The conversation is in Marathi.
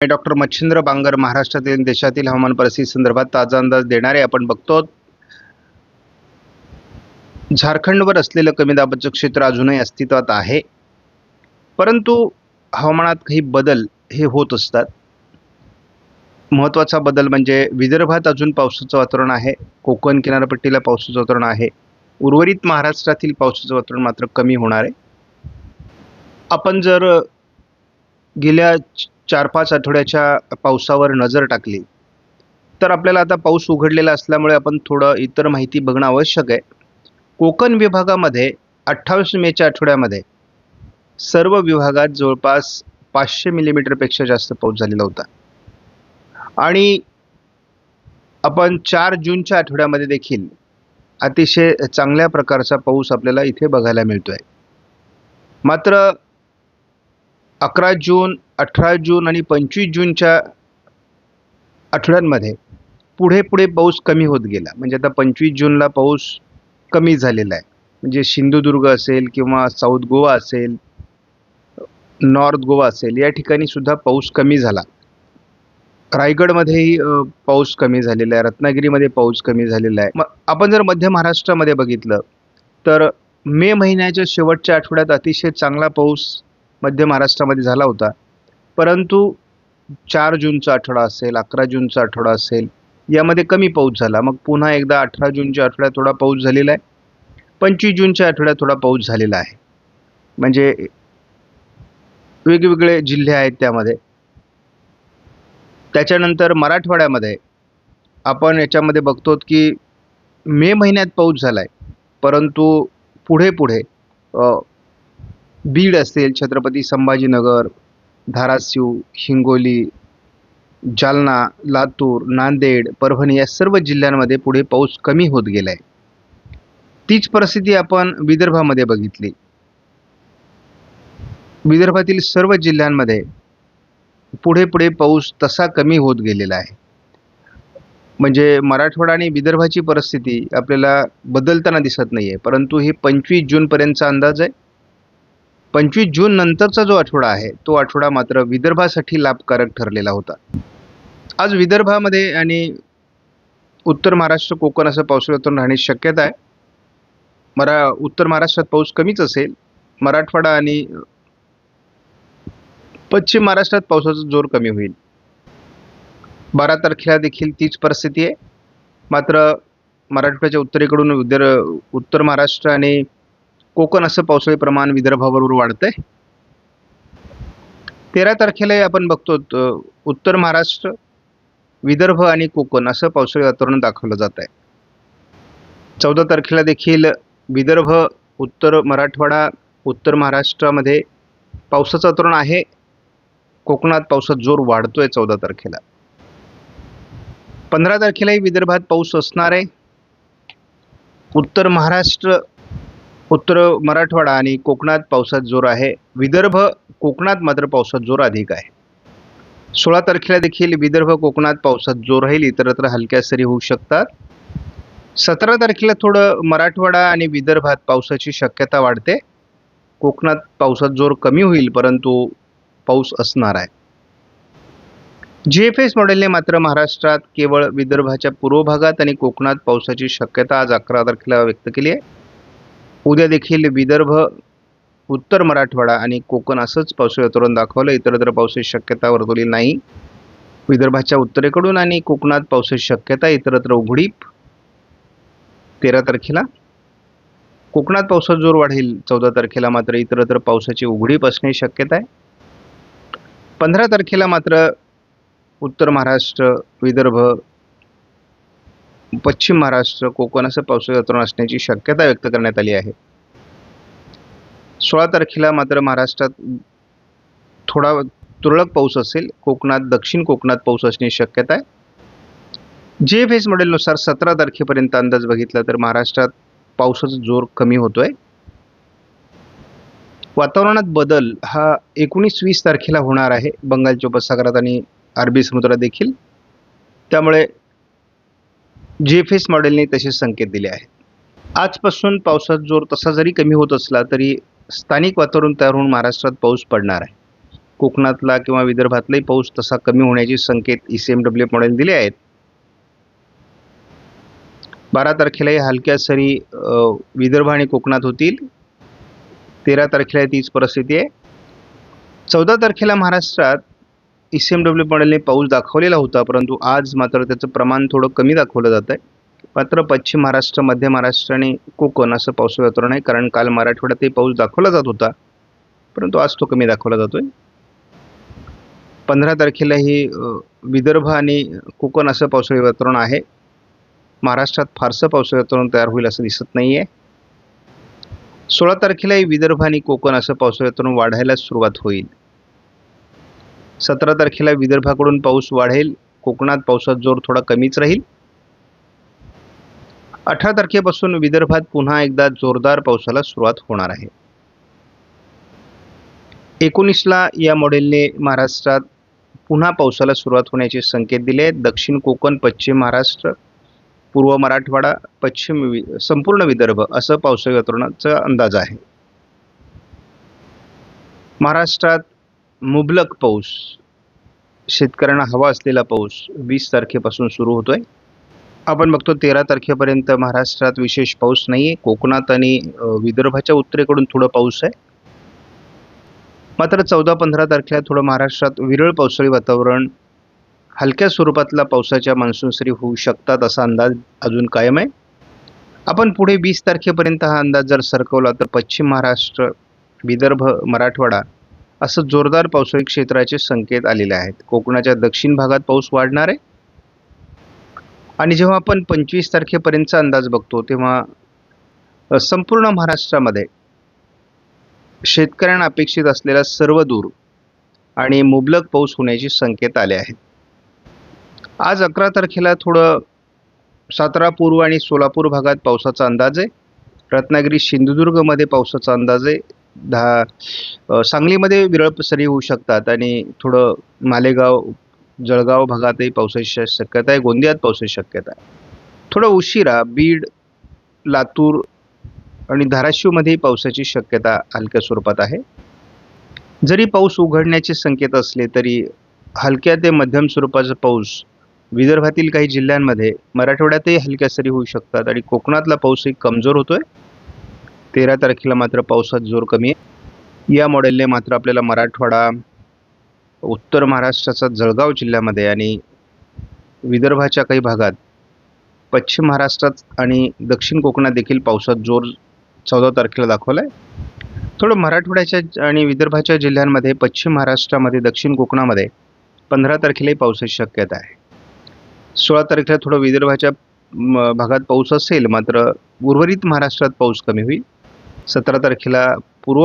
मी डॉक्टर मच्छिंद्र बांगर महाराष्ट्रातील देशातील हवामान परिस्थिती संदर्भात ताजा अंदाज देणारे आपण बघतो झारखंडवर असलेलं कमी दाबाचं क्षेत्र अजूनही अस्तित्वात आहे. परंतु हवामानात काही बदल हे होत असतात. महत्त्वाचा बदल म्हणजे विदर्भात अजून पावसाचं वातावरण आहे. कोकण किनारपट्टीला पावसाचं वातावरण आहे. उर्वरित महाराष्ट्रातील पावसाचं वातावरण मात्र कमी होणार आहे. आपण जर गेल्या चार पाच आठवड्याच्या पावसावर नजर टाकली. तर आपल्याला आता पाऊस उघडलेला असल्यामुळे आपण थोडं इतर माहिती बघणं आवश्यक आहे. कोकण विभागामध्ये अठ्ठावीस मेच्या आठवड्यामध्ये सर्व विभागात जवळपास पाचशे मिलीमीटरपेक्षा जास्त पाऊस झालेला होता. आणि आपण चार जूनच्या आठवड्यामध्ये देखील अतिशय चांगल्या प्रकारचा पाऊस आपल्याला इथे बघायला मिळतो आहे मात्र अकरा जून अठरा जून आणि पंचवीस जूनच्या आठवड्यांमध्ये पुढे पुढे पाऊस कमी होत गेला. म्हणजे आता पंचवीस जूनला पाऊस कमी झालेला आहे. म्हणजे सिंधुदुर्ग असेल किंवा साऊथ गोवा असेल नॉर्थ गोवा असेल या ठिकाणी सुद्धा पाऊस कमी झाला. रायगडमध्येही पाऊस कमी झालेला आहे. रत्नागिरीमध्ये पाऊस कमी झालेला आहे. मग आपण जर मध्य महाराष्ट्रामध्ये बघितलं तर मे महिन्याच्या शेवटच्या आठवड्यात अतिशय चांगला पाऊस मध्य महाराष्ट्रामध्ये झाला होता. परंतु चार जूनचा आठवडा असेल अकरा जूनचा आठवडा असेल यामध्ये कमी पाऊस झाला. मग पुन्हा एकदा अठरा जूनच्या आठवड्यात थोडा पाऊस झालेला आहे. पंचवीस जूनच्या आठवड्यात थोडा पाऊस झालेला आहे. म्हणजे वेगवेगळे जिल्हे आहेत त्यामध्ये. त्याच्यानंतर मराठवाड्यामध्ये आपण याच्यामध्ये बघतो की मे महिन्यात पाऊस झाला आहे परंतु पुढे पुढे बीड असेल छत्रपती संभाजीनगर धाराशिव हिंगोली जालना लातूर नांदेड परभणी या सर्व जिल्ह्यांमध्ये पुढे पाऊस कमी होत गेला आहे तीच परिस्थिती आपण विदर्भामध्ये बघितली. विदर्भातील सर्व जिल्ह्यांमध्ये पुढे पुढे पाऊस तसा कमी होत गेलेला आहे. म्हणजे मराठवाडा आणि विदर्भाची परिस्थिती आपल्याला बदलताना दिसत नाही आहे परंतु हे पंचवीस जूनपर्यंतचा अंदाज आहे. पंचवीस जून नंतरचा जो आठवडा आहे तो आठवडा मात्र विदर्भासाठी लाभकारक ठरलेला होता. आज विदर्भामध्ये आणि उत्तर महाराष्ट्र कोकण असं पावसाळी वातावरण राहण्याची शक्यता आहे. मरा उत्तर महाराष्ट्रात पाऊस कमीच असेल. मराठवाडा आणि पश्चिम महाराष्ट्रात पावसाचा जोर कमी होईल. बारा तारखेला देखील तीच परिस्थिती आहे. मात्र मराठवाड्याच्या उत्तरेकडून विदर उत्तर महाराष्ट्र आणि कोकण असं पावसाळी प्रमाण विदर्भाबरोबर वाढतंय. तेरा तारखेला आपण बघतो उत्तर महाराष्ट्र विदर्भ आणि कोकण असं पावसाळी वातावरण दाखवलं जात आहे चौदा तारखेला देखील विदर्भ उत्तर मराठवाडा उत्तर महाराष्ट्रामध्ये पावसाचं वातावरण आहे. कोकणात पावसात जोर वाढतोय चौदा तारखेला. पंधरा तारखेलाही विदर्भात पाऊस असणार आहे. उत्तर महाराष्ट्र उत्तर मराठवाडा आणि कोकणात पावसात जोर आहे. विदर्भ कोकणात मात्र पावसात जोर अधिक आहे. सोळा तारखेला देखील विदर्भ कोकणात पावसात जोर राहील इतरत्र हलक्या सरी होऊ शकतात. सतरा तारखेला थोडं मराठवाडा आणि विदर्भात पावसाची शक्यता वाढते. कोकणात पावसात जोर कमी होईल परंतु पाऊस असणार आहे. जी एफ एस मॉडेलने मात्र महाराष्ट्रात केवळ विदर्भाच्या पूर्व भागात आणि कोकणात पावसाची शक्यता आज अकरा तारखेला व्यक्त केली आहे. उद्या देखील विदर्भ उत्तर मराठवाडा आणि कोकण असंच पावसाळी वातावरण दाखवलं. इतरत्र पावसाची शक्यता वर्तवली नाही. विदर्भाच्या उत्तरेकडून आणि कोकणात पावसाची शक्यता इतरत्र उघडीप. तेरा तारखेला कोकणात पावसाचा जोर वाढेल. चौदा तारखेला मात्र इतरत्र पावसाची उघडीप असण्याची शक्यता आहे. पंधरा तारखेला मात्र उत्तर महाराष्ट्र विदर्भ पश्चिम महाराष्ट्र कोकण असं पावसाचं वातावरण असण्याची शक्यता व्यक्त करण्यात आली आहे. सोळा तारखेला मात्र महाराष्ट्रात थोडा तुरळक पाऊस असेल. कोकणात दक्षिण कोकणात पाऊस असण्याची शक्यता आहे. जे एफ एस मॉडेलनुसार सतरा तारखेपर्यंत अंदाज बघितला तर महाराष्ट्रात पावसाचा जोर कमी होतोय. वातावरणात बदल हा एकोणीस वीस तारखेला होणार आहे. बंगालच्या उपसागरात आणि अरबी समुद्रात देखील. त्यामुळे जी एफ एस मॉडेलने तसे संकेत दिले आहेत. आजपासून पावसाचा जोर तसा जरी कमी होत असला तरी स्थानिक वातावरण तयार होऊन महाराष्ट्रात पाऊस पडणार आहे. कोकणातला किंवा विदर्भातलाही पाऊस तसा कमी होण्याचे संकेत E C M W model दिले आहेत. बारा तारखेलाही हलक्या सरी विदर्भ आणि कोकणात होतील. तेरा तारखेला तीच परिस्थिती आहे. चौदा तारखेला महाराष्ट्रात ई सी एम डब्ल्यू मॉडेलने पाऊस दाखवलेला होता परंतु आज मात्र त्याचं प्रमाण थोडं कमी दाखवलं जात आहे मात्र पश्चिम महाराष्ट्र मध्य महाराष्ट्र आणि कोकण असं पावसाचं वातावरण आहे कारण काल मराठवाड्यातही पाऊस दाखवला जात होता परंतु आज तो कमी दाखवला जातोय. पंधरा तारखेलाही विदर्भ आणि कोकण असं पावसाळी वातावरण आहे. महाराष्ट्रात फारसं पावसाळी वातावरण तयार होईल असं दिसत नाही आहे सोळा तारखेलाही विदर्भ आणि कोकण असं पावसाळी वातावरण वाढायला सुरुवात होईल. सतरा तारखेला विदर्भाकडून पाऊस वाढेल. कोकणात पावसाचा जोर थोडा कमीच राहील. अठरा तारखेपासून विदर्भात पुन्हा एकदा जोरदार पावसाला सुरुवात होणार आहे. एकोणीसला या मॉडेलने महाराष्ट्रात पुन्हा पावसाला सुरुवात होण्याचे संकेत दिले आहेत. दक्षिण कोकण पश्चिम महाराष्ट्र पूर्व मराठवाडा पश्चिम वि संपूर्ण विदर्भ असं पावसाळी वातावरणाचा अंदाज आहे. महाराष्ट्रात मुबलक पाऊस. शेतकऱ्यांना हवा असलेला पाऊस वीस तारखेपासून सुरू होतोय. आपण बघतो तेरा तारखेपर्यंत महाराष्ट्रात विशेष पाऊस नाही आहे कोकणात आणि विदर्भाच्या उत्तरेकडून थोडं पाऊस आहे. मात्र चौदा पंधरा तारखेला थोडं महाराष्ट्रात विरळ पावसाळी वातावरण हलक्या स्वरूपातला पावसाच्या मान्सून सरी होऊ शकतात असा अंदाज अजून कायम आहे. आपण पुढे वीस तारखेपर्यंत हा अंदाज जर सरकवला तर पश्चिम महाराष्ट्र विदर्भ मराठवाडा असं जोरदार पावसाळी क्षेत्राचे संकेत आलेले आहेत. कोकणाच्या दक्षिण भागात पाऊस वाढणार आहे? आणि जेव्हा आपण पंचवीस तारखेपर्यंतचा अंदाज बघतो तेव्हा संपूर्ण महाराष्ट्रामध्ये शेतकऱ्यांना अपेक्षित असलेला सर्व दूर आणि मुबलक पाऊस होण्याचे संकेत आले आहेत. आज अकरा तारखेला थोडं सातारा पूर्व आणि सोलापूर भागात पावसाचा अंदाज आहे. रत्नागिरी सिंधुदुर्गमध्ये पावसाचा अंदाज आहे. दहा सांगलीमध्ये विरळ सरी होऊ शकतात आणि थोडं मालेगाव जळगाव भागातही पावसाची श- शक्यता आहे. गोंदियात पावसाची शक्यता आहे. थोडं उशिरा बीड लातूर आणि धाराशिवमध्येही पावसाची शक्यता हलक्या स्वरूपात आहे. जरी पाऊस उघडण्याचे संकेत असले तरी हलक्या ते मध्यम स्वरूपाचा पाऊस विदर्भातील काही जिल्ह्यांमध्ये मराठवाड्यातही हलक्या सरी होऊ शकतात आणि कोकणातला पाऊसही कमजोर होतोय. तेरा तारखेला मात्र पावसात जोर कमी आहे. या मॉडेलने मात्र आपल्याला मराठवाडा उत्तर महाराष्ट्राचा जळगाव जिल्ह्यामध्ये आणि विदर्भाच्या काही भागात पश्चिम महाराष्ट्रात आणि दक्षिण कोकणात देखील पावसात जोर चौदा तारखेला दाखवला आहे थोडं मराठवाड्याच्या आणि विदर्भाच्या जिल्ह्यांमध्ये पश्चिम महाराष्ट्रामध्ये दक्षिण कोकणामध्ये पंधरा तारखेलाही पावसाची शक्यता आहे. सोळा तारखेला थोडं विदर्भाच्या भागात पाऊस असेल मात्र उर्वरित महाराष्ट्रात पाऊस कमी होईल. सतरा तारखेला पूर्व